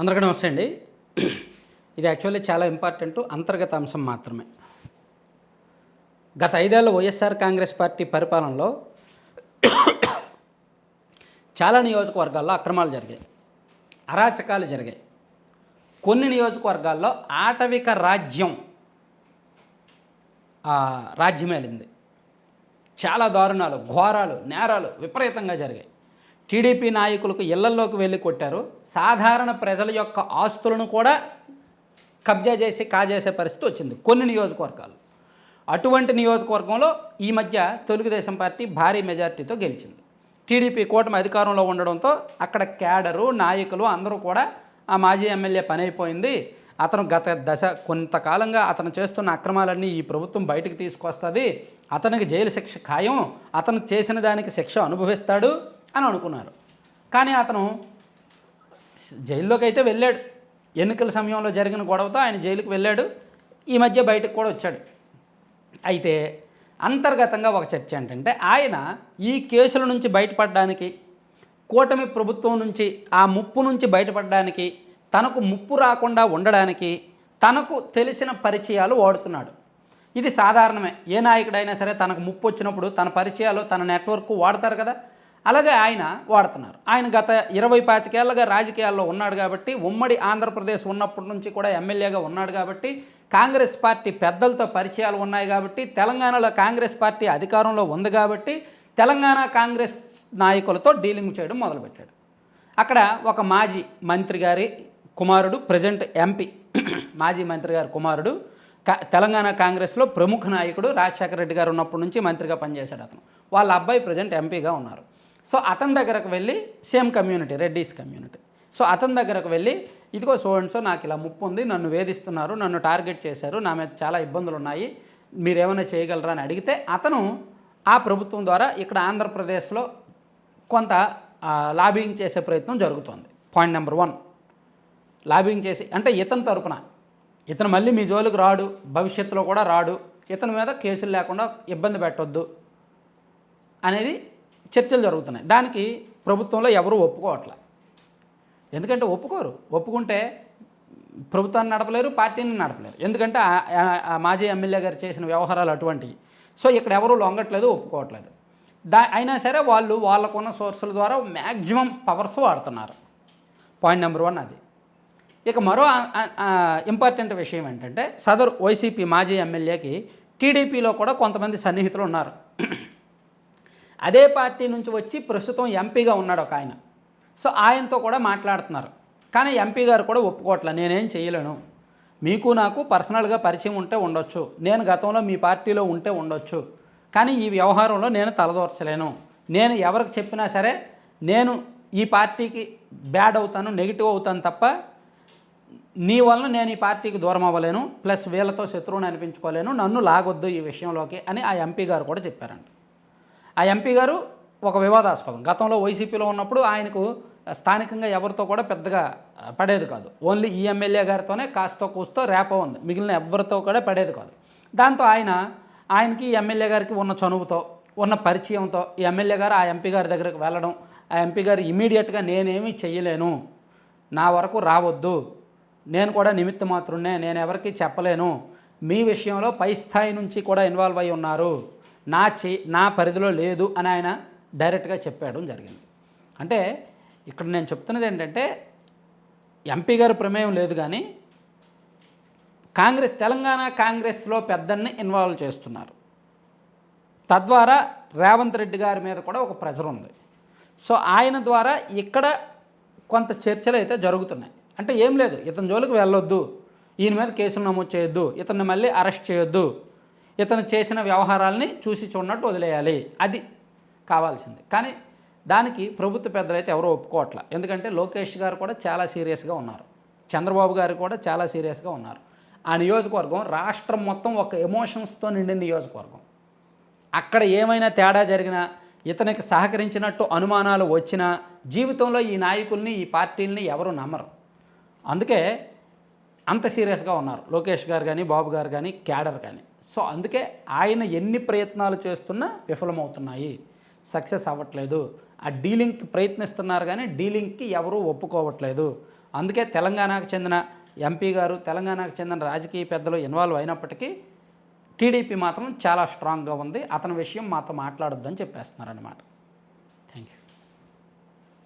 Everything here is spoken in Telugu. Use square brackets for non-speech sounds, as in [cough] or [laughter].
అందరికీ నమస్తే అండి. ఇది యాక్చువల్లీ చాలా ఇంపార్టెంట్ అంతర్గత అంశం మాత్రమే. గత ఐదేళ్ళ వైఎస్ఆర్ కాంగ్రెస్ పార్టీ పరిపాలనలో చాలా నియోజకవర్గాల్లో అక్రమాలు జరిగాయి. అరాచకాలు జరిగాయి. కొన్ని నియోజకవర్గాల్లో ఆటవిక రాజ్యం రాజ్యమేలింది. చాలా దారుణాలు ఘోరాలు నేరాలు విపరీతంగా జరిగాయి. టీడీపీ నాయకులకు ఇళ్ళల్లోకి వెళ్ళి కొట్టారు. సాధారణ ప్రజల యొక్క ఆస్తులను కూడా కబ్జా చేసి కాజేసే పరిస్థితి వచ్చింది. కొన్ని నియోజకవర్గాలు. అటువంటి నియోజకవర్గంలో ఈ మధ్య తెలుగుదేశం పార్టీ భారీ మెజార్టీతో గెలిచింది. టీడీపీ కూటమి అధికారంలో ఉండడంతో అక్కడ క్యాడరు నాయకులు అందరూ కూడా ఆ మాజీ ఎమ్మెల్యే పని అయిపోయింది. అతను గత దశ కొంతకాలంగా అతను చేస్తున్న అక్రమాలన్నీ ఈ ప్రభుత్వం బయటకు తీసుకొస్తుంది. అతనికి జైలు శిక్ష ఖాయం. అతను చేసిన దానికి శిక్ష అనుభవిస్తాడు. అని అనుకున్నారు. కానీ అతను జైల్లోకి అయితే వెళ్ళాడు. ఎన్నికల సమయంలో జరిగిన గొడవతో ఆయన జైలుకి వెళ్ళాడు. ఈ మధ్య బయటకు కూడా వచ్చాడు. అయితే అంతర్గతంగా ఒక చర్చ ఏంటంటే ఆయన ఈ కేసుల నుంచి బయటపడడానికి కూటమి ప్రభుత్వం నుంచి ఆ ముప్పు నుంచి బయటపడడానికి తనకు ముప్పు రాకుండా ఉండడానికి తనకు తెలిసిన పరిచయాలు వాడుతున్నాడు. ఇది సాధారణమే. ఏ నాయకుడైనా సరే తనకు ముప్పు వచ్చినప్పుడు తన పరిచయాలు తన నెట్వర్క్ వాడతారు కదా. అలాగే ఆయన వాడుతున్నారు. ఆయన గత ఇరవై పాతికేళ్ళుగా రాజకీయాల్లో ఉన్నాడు కాబట్టి ఉమ్మడి ఆంధ్రప్రదేశ్ ఉన్నప్పటి నుంచి కూడా ఎమ్మెల్యేగా ఉన్నాడు కాబట్టి కాంగ్రెస్ పార్టీ పెద్దలతో పరిచయాలు ఉన్నాయి కాబట్టి తెలంగాణలో కాంగ్రెస్ పార్టీ అధికారంలో ఉంది కాబట్టి తెలంగాణ కాంగ్రెస్ నాయకులతో డీలింగ్ చేయడం మొదలుపెట్టాడు. అక్కడ ఒక మాజీ మంత్రి గారి కుమారుడు ప్రజెంట్ ఎంపీ [clears throat] మాజీ మంత్రి గారి కుమారుడు కా- తెలంగాణ కాంగ్రెస్లో ప్రముఖ నాయకుడు రాజశేఖర రెడ్డి గారు ఉన్నప్పటి నుంచి మంత్రిగా పనిచేశాడు అతను. వాళ్ళ అబ్బాయి ప్రజెంట్ ఎంపీగా ఉన్నారు. సో అతని దగ్గరకు వెళ్ళి same community Reddys community. So అతని దగ్గరకు వెళ్ళి ఇదిగో సో అండ్ సో నాకు ఇలా ముప్పు ఉంది నన్ను వేధిస్తున్నారు నన్ను టార్గెట్ చేశారు నా మీద చాలా ఇబ్బందులు ఉన్నాయి మీరేమైనా చేయగలరా? అని అడిగితే అతను ఆ ప్రభుత్వం ద్వారా ఇక్కడ ఆంధ్రప్రదేశ్లో కొంత లాబింగ్ చేసే ప్రయత్నం జరుగుతోంది. పాయింట్ నెంబర్ వన్ లాబింగ్ చేసి అంటే ఇతని తరపున. ఇతను మళ్ళీ మీ జోలికి రాడు భవిష్యత్తులో కూడా రాడు ఇతని మీద కేసులు లేకుండా ఇబ్బంది పెట్టొద్దు అనేది చర్చలు జరుగుతున్నాయి. దానికి ప్రభుత్వంలో ఎవరూ ఒప్పుకోవట్లే. ఎందుకంటే ఒప్పుకోరు. ఒప్పుకుంటే ప్రభుత్వాన్ని నడపలేరు పార్టీని నడపలేరు. ఎందుకంటే మాజీ ఎమ్మెల్యే గారు చేసిన వ్యవహారాలు అటువంటివి సో ఇక్కడ ఎవరు లొంగట్లేదు ఒప్పుకోవట్లేదు. దా అయినా సరే వాళ్ళు వాళ్ళకున్న సోర్సుల ద్వారా మ్యాక్సిమం పవర్స్ వాడుతున్నారు. పాయింట్ నెంబర్ వన్ అది. ఇక మరో ఇంపార్టెంట్ విషయం ఏంటంటే సదరు వైసీపీ మాజీ ఎమ్మెల్యేకి టీడీపీలో కూడా కొంతమంది సన్నిహితులు ఉన్నారు. అదే పార్టీ నుంచి వచ్చి ప్రస్తుతం ఎంపీగా ఉన్నాడు ఒక ఆయన. సో ఆయనతో కూడా మాట్లాడుతున్నారు. కానీ ఎంపీ గారు కూడా ఒప్పుకోవట్లే నేనేం చేయలేను. మీకు నాకు పర్సనల్గా పరిచయం ఉంటే ఉండొచ్చు. నేను గతంలో మీ పార్టీలో ఉంటే ఉండొచ్చు. కానీ ఈ వ్యవహారంలో నేను తలదోర్చలేను. నేను ఎవరికి చెప్పినా సరే నేను ఈ పార్టీకి బ్యాడ్ అవుతాను నెగిటివ్ అవుతాను తప్ప నీ వలన నేను ఈ పార్టీకి దూరం అవ్వలేను. ప్లస్ వీళ్ళతో శత్రువుని అనిపించుకోలేను. నన్ను లాగొద్దు ఈ విషయంలోకి అని ఆ ఎంపీ గారు కూడా చెప్పారండి ఆ ఎంపీ గారు ఒక వివాదాస్పదం. గతంలో వైసీపీలో ఉన్నప్పుడు ఆయనకు స్థానికంగా ఎవరితో కూడా పెద్దగా పడేది కాదు. ఓన్లీ ఈ ఎమ్మెల్యే గారితోనే కాస్తో కూస్తో రేప ఉంది. మిగిలిన ఎవరితో కూడా పడేది కాదు. దాంతో ఆయన ఆయనకి ఎమ్మెల్యే గారికి ఉన్న చనువుతో ఉన్న పరిచయంతో ఈ ఎమ్మెల్యే గారు ఆ ఎంపీ గారి దగ్గరకు వెళ్ళడం ఆ ఎంపీ గారు ఇమీడియట్గా నేనేమి చెయ్యలేను. నా వరకు రావద్దు. నేను కూడా నిమిత్త మాత్రమే నేను ఎవరికి చెప్పలేను. మీ విషయంలో పై స్థాయి నుంచి కూడా ఇన్వాల్వ్ అయి ఉన్నారు. నా చే నా పరిధిలో లేదు అని ఆయన డైరెక్ట్గా చెప్పడం జరిగింది. అంటే ఇక్కడ నేను చెప్తున్నది ఏంటంటే ఎంపీ గారు ప్రమేయం లేదు కానీ కాంగ్రెస్ తెలంగాణ కాంగ్రెస్లో పెద్దల్ని ఇన్వాల్వ్ చేస్తున్నారు. తద్వారా రేవంత్ రెడ్డి గారి మీద కూడా ఒక ప్రెజర్ ఉంది. సో ఆయన ద్వారా ఇక్కడ కొంత చర్చలు అయితే జరుగుతున్నాయి. అంటే ఏం లేదు ఇతని జోలికి వెళ్ళొద్దు ఈయన మీద కేసులు నమోదు చేయొద్దు ఇతన్ని మళ్ళీ అరెస్ట్ చేయొద్దు ఇతను చేసిన వ్యవహారాల్ని చూసి చూడనట్టు వదిలేయాలి. అది కావాల్సింది. కానీ దానికి ప్రభుత్వ పెద్దలైతే ఎవరో ఒప్పుకోవట్ల. ఎందుకంటే లోకేష్ గారు కూడా చాలా సీరియస్గా ఉన్నారు. చంద్రబాబు గారు కూడా చాలా సీరియస్గా ఉన్నారు. ఆ నియోజకవర్గం రాష్ట్రం మొత్తం ఒక ఎమోషన్స్తో నిండిన నియోజకవర్గం. అక్కడ ఏమైనా తేడా జరిగినా ఇతనికి సహకరించినట్టు అనుమానాలు వచ్చినా జీవితంలో ఈ నాయకుల్ని ఈ పార్టీల్ని ఎవరు నమ్మరు. అందుకే అంత సీరియస్గా ఉన్నారు. లోకేష్ గారు కానీ బాబు గారు కానీ క్యాడర్ కానీ. సో అందుకే ఆయన ఎన్ని ప్రయత్నాలు చేస్తున్నా విఫలమవుతున్నాయి. సక్సెస్ అవ్వట్లేదు. ఆ డీలింగ్కి ప్రయత్నిస్తున్నారు కానీ డీలింగ్కి ఎవరూ ఒప్పుకోవట్లేదు. అందుకే తెలంగాణకు చెందిన ఎంపీ గారు తెలంగాణకు చెందిన రాజకీయ పెద్దలు ఇన్వాల్వ్ అయినప్పటికీ టీడీపీ మాత్రం చాలా స్ట్రాంగ్గా ఉంది. అతని విషయం మాతో మాట్లాడొద్దని చెప్పేస్తున్నారు అనమాట